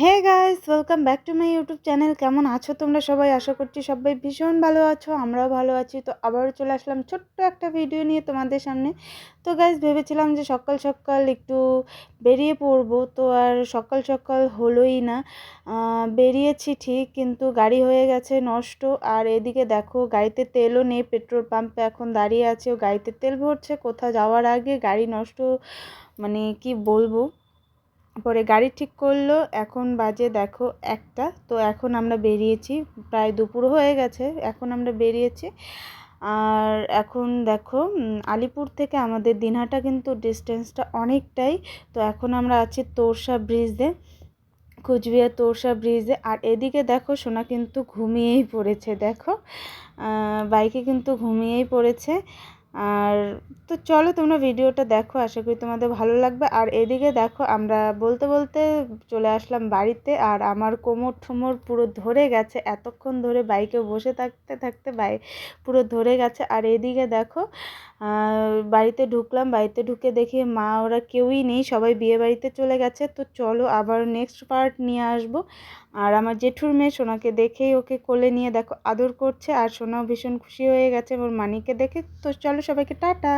Hey guys welcome back to my YouTube channel কেমন আছো তোমরা সবাই? আশা করছি সবাই ভীষণ ভালো আছো, আমরাও ভালো আছি। তো আবারও চলে আসলাম ছোট্ট একটা ভিডিও নিয়ে তোমাদের সামনে। তো গাইস ভেবেছিলাম যে সকাল সকাল একটু বেরিয়ে পড়ব। তো আর সকাল সকাল হলোই না। বেরিয়েছি ঠিক, কিন্তু গাড়ি হয়ে গেছে নষ্ট। আর এদিকে দেখো, গাড়িতে তেলও নেই, পেট্রোল পাম্পে এখন দাঁড়িয়ে আছে। গাড়িতে তেল ভরছে, কোথাও যাওয়ার আগে গাড়ি নষ্ট মানে কি বলব? পরে গাড়ি ঠিক করল, এখন বাজে দেখো একটা। তো এখন আমরা বেরিয়েছি, প্রায় দুপুর হয়ে গেছে, এখন আমরা বেরিয়েছি। আর এখন দেখো আলিপুর থেকে আমাদের দিনহাটা কিন্তু ডিস্টেন্সটা অনেকটাই। তো এখন আমরা আছি তোরসা ব্রিজে কুচবিহার তোরসা ব্রিজে আর এদিকে দেখো, সোনা কিন্তু ঘুমিয়েই পড়েছে, দেখো। বাইকে কিন্তু ঘুমিয়েই পড়েছে। আর তো চলো তোমরা ভিডিওটা দেখো, আশা করি তোমাদের ভালো লাগবে। আর এদিকে দেখো, আমরা বলতে বলতে চলে আসলাম বাড়িতে, আর আমার কোমর ঠোমর পুরো ধরে গেছে। এতক্ষণ ধরে বাইকে বসে থাকতে থাকতে বাই পুরো ধরে গেছে। আর এদিকে দেখো বাড়িতে ঢুকলাম। বাড়িতে ঢুকে দেখি মা, ওরা কেউই নেই, সবাই বিয়ে বাড়িতে চলে গেছে। তো চলো আবার নেক্সট পার্ট নিয়ে আসব। আর আমার জেঠুর মেয়ে সোনাকে দেখেই ওকে কোলে নিয়ে দেখো, আদর করছে। আর সোনাও ভীষণ খুশি হয়ে গেছে, ওর মানিকে দেখে। তো চলো সবাইকে টাটা।